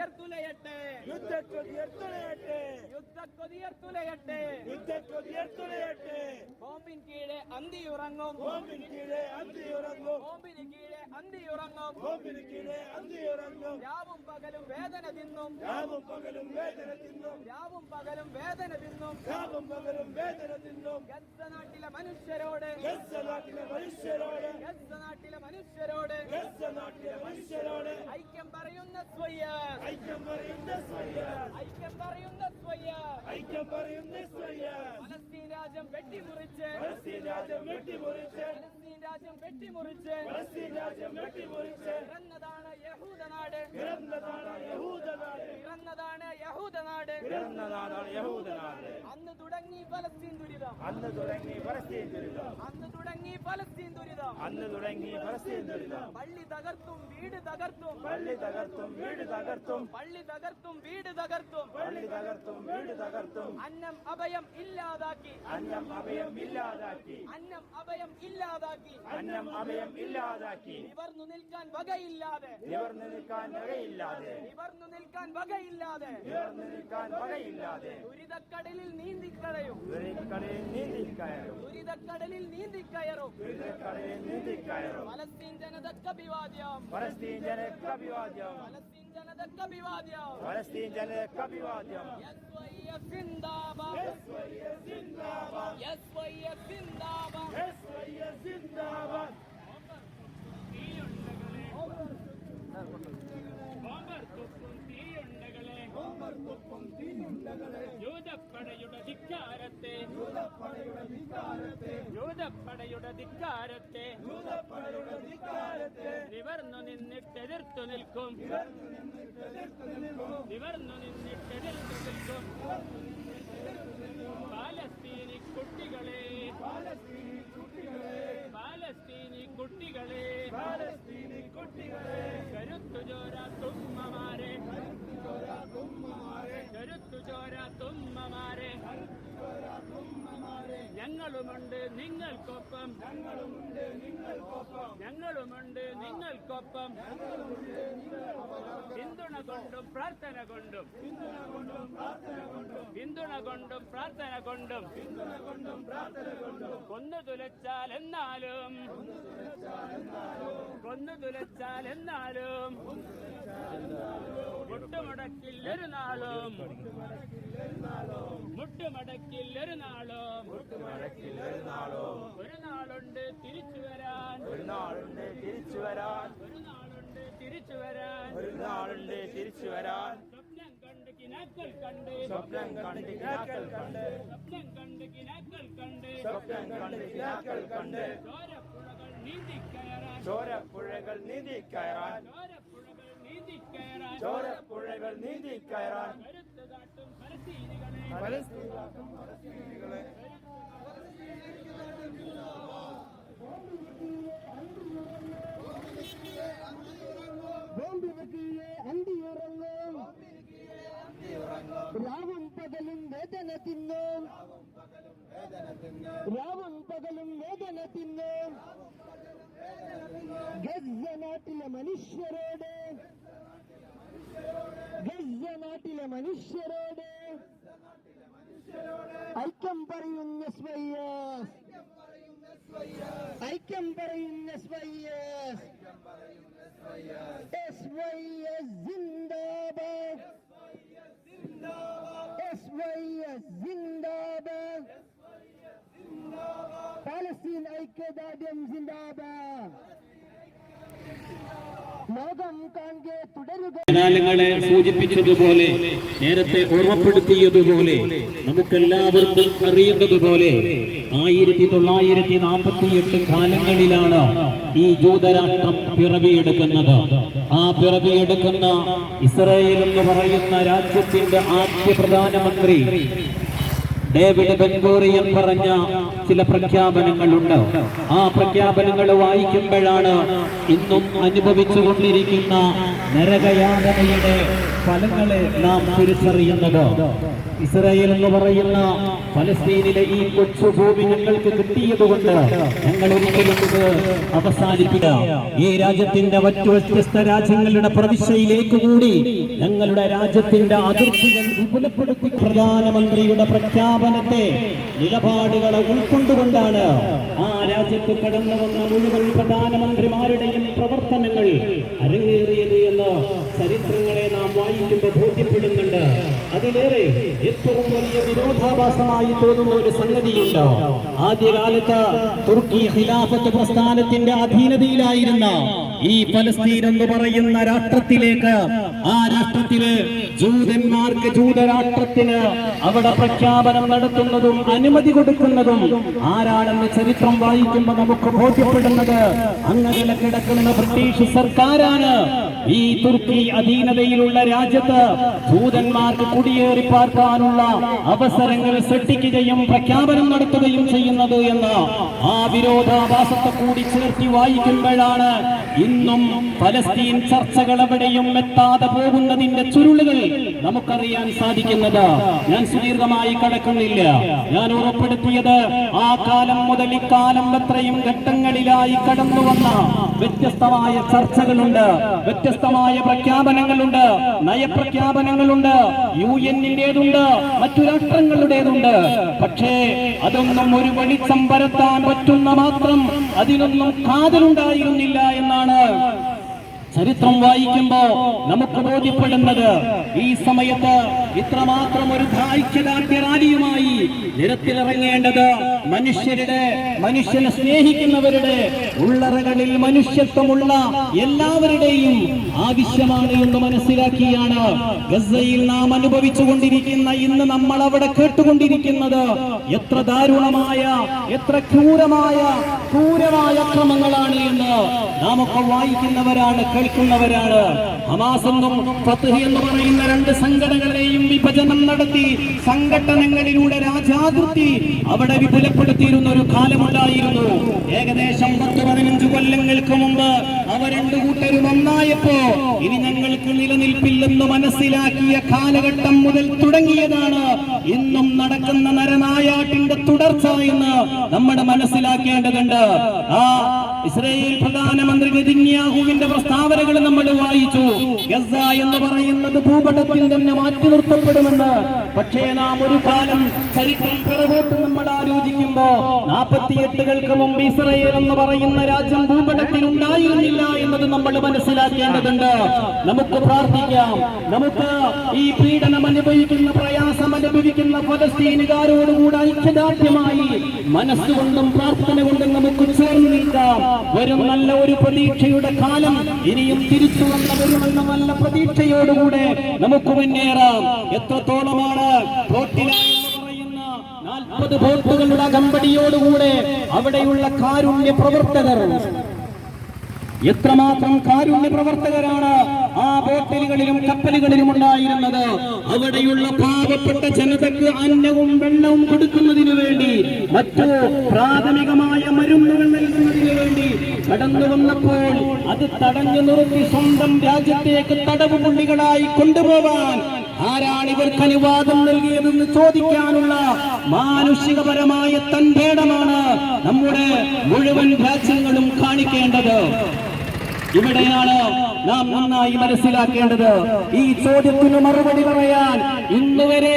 യുദ്ധക്കൊതിയർത്തുലയട്ടെ യുദ്ധക്കൊതിയർത്തുലയട്ടെ യുദ്ധക്കൊതിയർത്തുലയട്ടെ യുദ്ധക്കൊതിയർത്തുലയട്ടെ ബോംബിൻ കീഴെ അന്തിയുറങ്ങും. ബോംബിന് കീഴെ അന്തിയുറങ്ങും. ബോംബിന് കീഴെ അന്തിയുറങ്ങും. ബോംബിന് കീഴെ അന്തിയുറങ്ങും. രാവും പകലും വേദന തിന്നും. രാവും പകലും വേദന തിന്നും. രാവും പകലും വേദന തിന്നും. രാവും പകലും വേദന തിന്നും. ഗസ നാട്ടിലെ മനുഷ്യരോട്. ഗസ നാട്ടിലെ മനുഷ്യരോട്. ഗസ നാട്ടിലെ മനുഷ്യരോട്. ഗസ പറയുന്ന സ്വയ്യ ഐക്യം പറയുന്ന സ്വയ്യ ഐക്യം പറയുന്ന സ്വയ്യ ഐക്യം പറയുന്ന സ്വയ്യ പലസ്തീൻ രാജ്യം വെട്ടിമുറിച്ച്. പലസ്തീൻ രാജ്യം വെട്ടിമുറിച്ച്. പലസ്തീൻ രാജ്യം വെട്ടിമുറിച്ച്. പലസ്തീൻ രാജ്യം വെട്ടിമുറിച്ച്. പിറന്നതാണ് യഹൂദനാട്. പിറന്നതാണ് യഹൂദനാട്. പിറന്നതാണ് യഹൂദനാട് പിറന്നതാണ് യഹൂദനാട് അന്ന് തുടങ്ങി ഫലസ്തീൻ ദുരിതം. അന്ന് തുടങ്ങി ഫലസ്തീൻ ദുരിതം. അന്ന് തുടങ്ങി ഫലസ്തീൻ ദുരിതം. അന്ന് തുടങ്ങി ഫലസ്തീൻ ദുരിതം. പള്ളി തകർത്തും വീട് തകർത്തും. പള്ളി തകർത്തും വീട് തകർത്തും. പള്ളി തകർത്തും വീട് തകർത്തും. പള്ളി തകർത്തും വീട് തകർത്തും. അന്നം അഭയം ഇല്ലാതാക്കി. അന്നം അഭയം ഇല്ലാതാക്കി. അന്നം അഭയം ഇല്ലാതാക്കി. അന്നം അഭയം ഇല്ലാതാക്കി. നിവർന്നു നിൽക്കാൻ വകയില്ലാതെ. നിവർന്നു നിൽക്കാൻ വകയില്ലാതെ. നിവർന്നു നിൽക്കാൻ വകയില്ലാതെ. നിവർന്നു നിൽക്കാൻ വകയില്ലാതെ. ദുരിതക്കടലിൽ നീന്തിക്കടയും ദുരിതക്കടലിൽ നീന്തിക്കയറും. ദുരിതക്കടലിൽ നീന്തിക്കയറും. ദുരിതക്കടലിൽ നീന്തിക്കയറും. പലസ്തീൻ ജനതക്ക് അഭിവാദ്യം. പലസ്തീൻ ജനക്ക് അഭിവാദ്യം. ഫലസ്തീൻ ജനതക്ക് അഭിവാദ്യം. പലസ്തീൻ ജനക്ക് അഭിവാദ്യം. SYF സിന്ദാബാദ്. സിന്ദാബാദ് ധിക്കാരത്തെ. യൂതപ്പടയുടെ ധിക്കാരത്തെ. യൂതപ്പടയുടെ ധിക്കാരത്തെ. യൂതപ്പടയുടെ ധിക്കാരത്തെ. നിവർന്നു നിന്നിട്ടെതിർത്തു നിൽക്കും. നിവർന്നു നിന്നിട്ടെതിർത്തു നിൽക്കും. പാലസ്തീനി കുട്ടികളെ. പാലസ്തീനി കുട്ടികളെ. പാലസ്തീനി കുട്ടികളെ. കരുത്തു ഞങ്ങളുമുണ്ട് നിങ്ങൾക്കൊപ്പം. ഞങ്ങളുമുണ്ട് നിങ്ങൾക്കൊപ്പം. പിന്തുണ കൊണ്ടും പ്രാർത്ഥന കൊണ്ടും. പിന്തുണ കൊണ്ടും പ്രാർത്ഥന കൊണ്ടും. കൊന്നു തുലച്ചാൽ എന്നാലും. കൊന്നു തുലച്ചാൽ എന്നാലും. മുട്ടുമടക്കിൽ മുട്ടുമടക്കില്ലൊരു നാളും. മുട്ടുമടക്കിൽ ഒരു നാളും ഒരു നാളുണ്ട് തിരിച്ചു വരാൻ. ഒരു നാളുണ്ട് തിരിച്ചു വരാൻ. ഒരു നാളുണ്ട് തിരിച്ചു വരാൻ. ഒരു നാളുണ്ട് തിരിച്ചു വരാൻ. സ്വപ്നം കണ്ട് കിനാക്കൾ കണ്ട്. സ്വപ്നം കണ്ട് കിനാക്കൾ കണ്ട്. സ്വപ്നം കണ്ട് കിനാക്കൾ കണ്ട്. സ്വപ്നം കണ്ട് കിനാക്കൾ കണ്ട്. ചോരപ്പുഴകൾ ചോരപ്പുഴകൾ നീന്തി കയറാൻ. ചോരപ്പുഴകൾ ചോരപ്പുഴകൾ നീന്തി കയറാൻ. കരുത്ത് കാട്ടും പരസീനികളെ രാവും പകലും വേദന തിന്നോ. രാവും പകലും വേദന തിന്നും. ഗസ നാട്ടിലെ മനുഷ്യരോട്. ഗസ നാട്ടിലെ മനുഷ്യരോട്. ഐക്യം പറയുന്ന സ്വയ്യസ് ഐക്യം പറയുന്ന സ്വയ്യസ് SYS Zindabad SYS Zindabad Palestine ഐക്യദാർഢ്യം സിന്ദാബാദ് ലോകം കാണെ തുടരുക കാലങ്ങളെ സൂചിപ്പിച്ചതുപോലെ നേരത്തെ ഓർമ്മപ്പെടുത്തിയതുപോലെ നമുക്കെല്ലാവർക്കും അറിയുന്നതുപോലെ ആയിരത്തി തൊള്ളായിരത്തി നാൽപ്പത്തി എട്ട് കാലങ്ങളിലാണ് ഈ ജൂതരാഷ്ട്രം പിറവിയെടുക്കുന്നത്. ആ പിറവിയെടുക്കുന്ന ഇസ്രായേൽ എന്ന് പറയുന്ന രാജ്യത്തിന്റെ ആദ്യ പ്രധാനമന്ത്രി ഡേവിഡ് ബെൻഗോറിയൻ പറഞ്ഞ ചില പ്രഖ്യാപനങ്ങളുണ്ട്. ആ പ്രഖ്യാപനങ്ങൾ വായിക്കുമ്പോഴാണ് ഇന്നും അനുഭവിച്ചുകൊണ്ടിരിക്കുന്ന നരകയാതനയുടെ ഫലങ്ങളെ നാം തിരിച്ചറിയുന്നത്. ഇസ്രായേൽ എന്ന് പറയുന്ന ഫലസ്തീനിലെ ഈ കൊച്ചു ഭൂമി ഞങ്ങൾക്ക് കിട്ടിയതുകൊണ്ട് ഞങ്ങൾ ഒരിക്കലും ഇത് അവസാനിപ്പിക്കാം ഈ രാജ്യത്തിന്റെ മറ്റു വ്യത്യസ്ത രാജ്യങ്ങളുടെ പ്രവിശ്യയിലേക്ക് കൂടി ഞങ്ങളുടെ രാജ്യത്തിന്റെ അതിർത്തികൾ വിപുലപ്പെടുത്തി പ്രധാനമന്ത്രിയുടെ പ്രഖ്യാപനത്തെ നിലപാടുകളെ ഉൾക്കൊണ്ടുകൊണ്ടാണ് ആ രാജ്യത്ത് കടന്നു വന്ന മുഴുവൻ പ്രധാനമന്ത്രിമാരുടെയും പ്രവർത്തനങ്ങൾ എന്ന് ചരിത്രങ്ങളെ നാം വായിക്കുമ്പോൾ ബോധ്യപ്പെടുന്നുണ്ട്. അതിലേറെ ഏറ്റവും വലിയ വിരോധാഭാസമായി തോന്നുന്ന ഒരു സംഗതിയുണ്ട്? ആദ്യകാലത്ത് തുർക്കി ഖിലാഫത്ത് പ്രസ്ഥാനത്തിന്റെ അധീനതയിലായിരുന്ന ഈ ഫലസ്തീൻ എന്ന് പറയുന്ന രാഷ്ട്രത്തിലേക്ക് ആ രാഷ്ട്രത്തിൽ ജൂതന്മാർക്ക് ജൂതരാഷ്ട്രത്തിന് അവിടെ പ്രഖ്യാപനം നടത്തുന്നതും അനുമതി കൊടുക്കുന്നതും ആരാണെന്ന് ചരിത്രം വായിക്കുമ്പോൾ നമുക്ക് ബോധ്യപ്പെടുന്നത് അങ്ങനെ കിടക്കുന്ന ബ്രിട്ടീഷ് സർക്കാരാണ്. ഈ തുർക്കി അധീനതയിലുള്ള രാജ്യത്ത് ജൂതന്മാർക്ക് കുടിയേറി പാർക്കാനുള്ള അവസരങ്ങൾ സൃഷ്ടിക്കുകയും പ്രഖ്യാപനം നടത്തുകയും ചെയ്യുന്നത് എന്ന് ആ വിരോധാഭാസത്തെ കൂടി ചേർത്തി വായിക്കുമ്പോഴാണ് ഇന്നും ഫലസ്തീൻ ചർച്ചകൾ എവിടെയും എത്താതെ പോകുന്നതിന്റെ ചുരുളുകൾ നമുക്കറിയാൻ സാധിക്കുന്നത് ഞാൻ സുദീർഘമായി കടക്കുന്നില്ല. ഞാൻ ഉറപ്പെടുത്തിയത് ആ കാലം മുതൽ ഇക്കാലം എത്രയും ഘട്ടങ്ങളിലായി കടന്നു വന്ന വ്യത്യസ്തമായ ചർച്ചകളുണ്ട് വ്യത്യസ്തമായ പ്രഖ്യാപനങ്ങളുണ്ട് നയപ്രഖ്യാപനങ്ങളുണ്ട് യു എന്നിന്റേതുണ്ട് മറ്റു രാഷ്ട്രങ്ങളുടേതുണ്ട്. പക്ഷേ അതൊന്നും ഒരു വെളിച്ചം പരത്താൻ പറ്റുന്ന മാത്രം അതിനൊന്നും കാതലുണ്ടായിരുന്നില്ല എന്നാണ് ചരിത്രം വായിക്കുമ്പോ നമുക്ക് ബോധ്യപ്പെടുന്നത് ഈ സമയത്ത് ഇത്രമാത്രം ഒരു ഐക്യദാർഢ്യ റാലിയുമായി നിരത്തിലിറങ്ങേണ്ടത് മനുഷ്യരുടെ മനുഷ്യനെ സ്നേഹിക്കുന്നവരുടെ ഉള്ളറകളിൽ മനുഷ്യത്വമുള്ള എല്ലാവരുടെയും ആവശ്യമാണ് എന്ന് മനസ്സിലാക്കിയാണ് ഗസയിൽ നാം അനുഭവിച്ചുകൊണ്ടിരിക്കുന്ന ഇന്ന് നമ്മൾ അവിടെ കേട്ടുകൊണ്ടിരിക്കുന്നത് എത്ര ദാരുണമായ എത്ര ക്രൂരമായ ക്രൂരമായ അക്രമങ്ങളാണ് എന്ന് നാം ഒക്കെ വായിക്കുന്നവരാണ് കേൾക്കുന്നവരാണ്. ഹമാസ് എന്നും എന്ന് പറയുന്ന രണ്ട് സംഘടനകളെയും വിഭജനം നടത്തി സംഘടനകളിലൂടെ രാജാകൃതി അവിടെ വിപുലപ്പെടുത്തിയിരുന്ന ഒരു കാലമുണ്ടായിരുന്നു. ഏകദേശം പത്ത് പതിനഞ്ച് കൊല്ലങ്ങൾക്ക് മുമ്പ് അവ രണ്ടു കൂട്ടരും ഒന്നായപ്പോ ഇനി ഞങ്ങൾക്ക് നിലനിൽപ്പില്ലെന്ന് മനസ്സിലാക്കിയ കാലഘട്ടം മുതൽ തുടങ്ങിയതാണ്. ഇന്നും നടക്കുന്ന നരനായാട്ടിന്റെ തുടർച്ച എന്ന് നമ്മുടെ മനസ്സിലാക്കേണ്ടതുണ്ട്. ആ ഇസ്രയേൽ പ്രധാനമന്ത്രി നെതിന്യാഹുവിന്റെ പ്രസ്താവനകൾ നമ്മൾ വായിച്ചു. ഗസ എന്ന് പറയുന്നത് ഭൂപടത്തിൽ തന്നെ മാറ്റി നിർത്തപ്പെടുമെന്ന്. പക്ഷേ നാം ഒരു കാലം ചരിത്രം നമ്മൾ ആലോചിക്കുമ്പോ നാൽപ്പത്തിയെട്ടുകൾക്ക് മുമ്പ് ഇസ്രയേൽ എന്ന് പറയുന്ന രാജ്യം ഭൂപടത്തിൽ ഉണ്ടായിരുന്നില്ല. എന്നത് നമ്മൾ മനസ്സിലാക്കേണ്ടതുണ്ട്. നമുക്ക് പ്രാർത്ഥിക്കാം. നമുക്ക് ഈ പീഡനം അനുഭവിക്കുന്ന പ്രയാസം അനുഭവിക്കുന്ന ഫലസ്തീനുകാരോടുകൂടെ ഐക്യദാർഢ്യമായി മനസ്സുകൊണ്ടും പ്രാർത്ഥന കൊണ്ടും നമുക്ക് ചേർന്ന് നിൽക്കാം. വരും നല്ല ഒരു പ്രതീക്ഷയുടെ കാലം ഇനിയും തിരിച്ചു വന്ന വരുമെന്ന നല്ല പ്രതീക്ഷയോടുകൂടെ നമുക്ക് മുന്നേറാം. എത്രത്തോളമാണ് നാൽപ്പത് ബോട്ടുകളുടെ അകമ്പടിയോടുകൂടെ അവിടെയുള്ള കാരുണ്യ പ്രവർത്തകർ എത്രമാത്രം കാരുണ്യ പ്രവർത്തകരാണ് ആ ബോട്ടലുകളിലും കപ്പലുകളിലും ഉണ്ടായിരുന്നത്? അവിടെയുള്ള പാവപ്പെട്ട ജനതക്ക് അന്നവും വെള്ളവും കൊടുക്കുന്നതിനു വേണ്ടി മറ്റു പ്രാഥമികമായ മരുന്നുകൾ നൽകുന്നതിനു വേണ്ടി കടന്നു വന്നപ്പോൾ അത് തടഞ്ഞു നിർത്തി സ്വന്തം രാജ്യത്തേക്ക് തടവ് പുള്ളികളായി കൊണ്ടുപോവാൻ ആരാണ് ഇവർക്ക് അനുവാദം നൽകിയതെന്ന് ചോദിക്കാനുള്ള മാനുഷികപരമായ തന്റേടമാണ് നമ്മുടെ മുഴുവൻ രാജ്യങ്ങളും കാണിക്കേണ്ടത്. ഇവിടെയാണ് നാം നന്നായി മനസ്സിലാക്കേണ്ടത്. ഈ ചോദ്യത്തിന് മറുപടി പറയാൻ ഇന്നുവരെ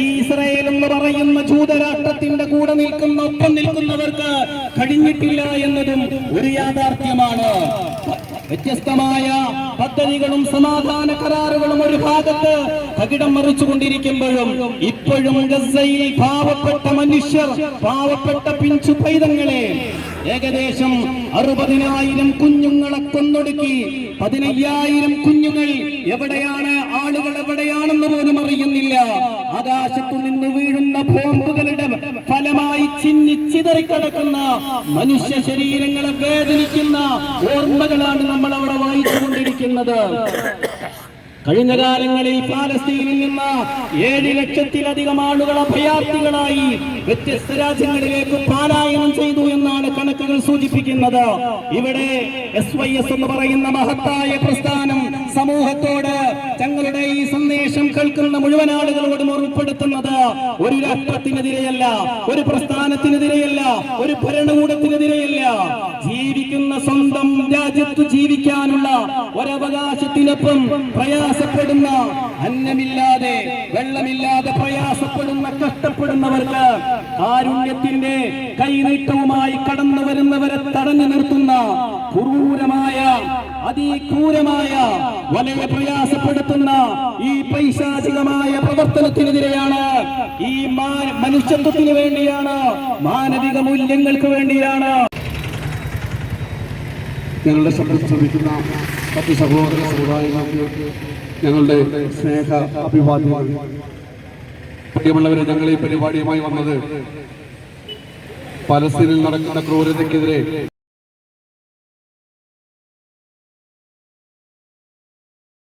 ഈ ഇസ്രയേൽ എന്ന് പറയുന്ന ജൂതരാഷ്ട്രത്തിന്റെ കൂടെ നിൽക്കുന്ന ഒപ്പം നിൽക്കുന്നവർക്ക് കഴിഞ്ഞിട്ടില്ല എന്നതും ഒരു യാഥാർത്ഥ്യമാണ്. വ്യത്യസ്തമായ പദ്ധതികളും സമാധാന കരാറുകളും ഒരു ഭാഗത്ത് തകിടം മറിച്ചുകൊണ്ടിരിക്കുമ്പോഴും ഇപ്പോഴും ഗസയിൽ പാവപ്പെട്ട മനുഷ്യർ പാവപ്പെട്ട പിഞ്ചു പൈതങ്ങളെ ഏകദേശം അറുപതിനായിരം കുഞ്ഞുങ്ങളെ കൊന്നൊടുക്കി പതിനയ്യായിരം കുഞ്ഞുങ്ങൾ എവിടെയാണ് ആളുകൾ എവിടെയാണെന്ന് പോലും അറിയുന്നില്ല. ആകാശത്തു നിന്ന് വീഴുന്ന ബോംബുകളുടെ ഫലമായി ചിന്നി ചിതറിക്കിടക്കുന്ന മനുഷ്യ ശരീരങ്ങളെ വേദനിക്കുന്ന ഓർമ്മകളാണ് നമ്മൾ അവിടെ വായിച്ചുകൊണ്ടിരിക്കുന്നത്. കഴിഞ്ഞ കാലങ്ങളിൽ പാലസ്തീനിൽ നിന്ന് ഏഴ് ലക്ഷത്തിലധികം ആളുകൾ അഭയാർത്ഥികളായി വ്യത്യസ്ത രാജ്യങ്ങളിലേക്ക് പാലായനം ചെയ്തു എന്നാണ് കണക്കുകൾ സൂചിപ്പിക്കുന്നത്. ഇവിടെ എസ് വൈ എസ് എന്ന് പറയുന്ന മഹത്തായ പ്രസ്ഥാനം സമൂഹത്തോട് തങ്ങളുടെ ഈ സന്ദേശം കേൾക്കുന്ന മുഴുവൻ ആളുകളോടും ഉൾപ്പെടുത്തുന്നത് ഒരു രാഷ്ട്രത്തിനെതിരെയല്ല ഒരു പ്രസ്ഥാനത്തിനെതിരെയല്ല ഒരു ഭരണകൂടത്തിനെതിരെയല്ല. ജീവിക്കുന്ന സ്വന്തം രാജ്യത്ത് ജീവിക്കാനുള്ള ഒരവകാശത്തിനൊപ്പം പ്രയാസപ്പെടുന്ന അന്നമില്ലാതെ വെള്ളമില്ലാതെ പ്രയാസപ്പെടുന്ന കഷ്ടപ്പെടുന്നവർക്ക് കാരുണ്യത്തിന്റെ കൈനീട്ടവുമായി കടന്നു വരുന്നവരെ തടഞ്ഞു നിർത്തുന്ന ക്രൂരമായ അതിക്രൂരമായ വളരെ പ്രയാസപ്പെടുത്തുന്ന ഈ പൈശാചികമായ പ്രവർത്തനത്തിനെതിരെയാണ് ഈ മനുഷ്യത്വത്തിന് വേണ്ടിയാണ് മാനവിക മൂല്യങ്ങൾക്ക് വേണ്ടിയാണ് ഞങ്ങളുടെ ശബ്ദം ശ്രമിക്കുന്ന പത്ത് സഹോദര സമുദായങ്ങൾക്ക് ഞങ്ങളുടെ സ്നേഹ അഭിവാദ്യങ്ങൾ. പ്രിയമുള്ളവരെ ഞങ്ങൾ ഈ പരിപാടിയുമായി വന്നത് പലസ്തീനിൽ നടക്കുന്ന ക്രൂരതയ്ക്കെതിരെ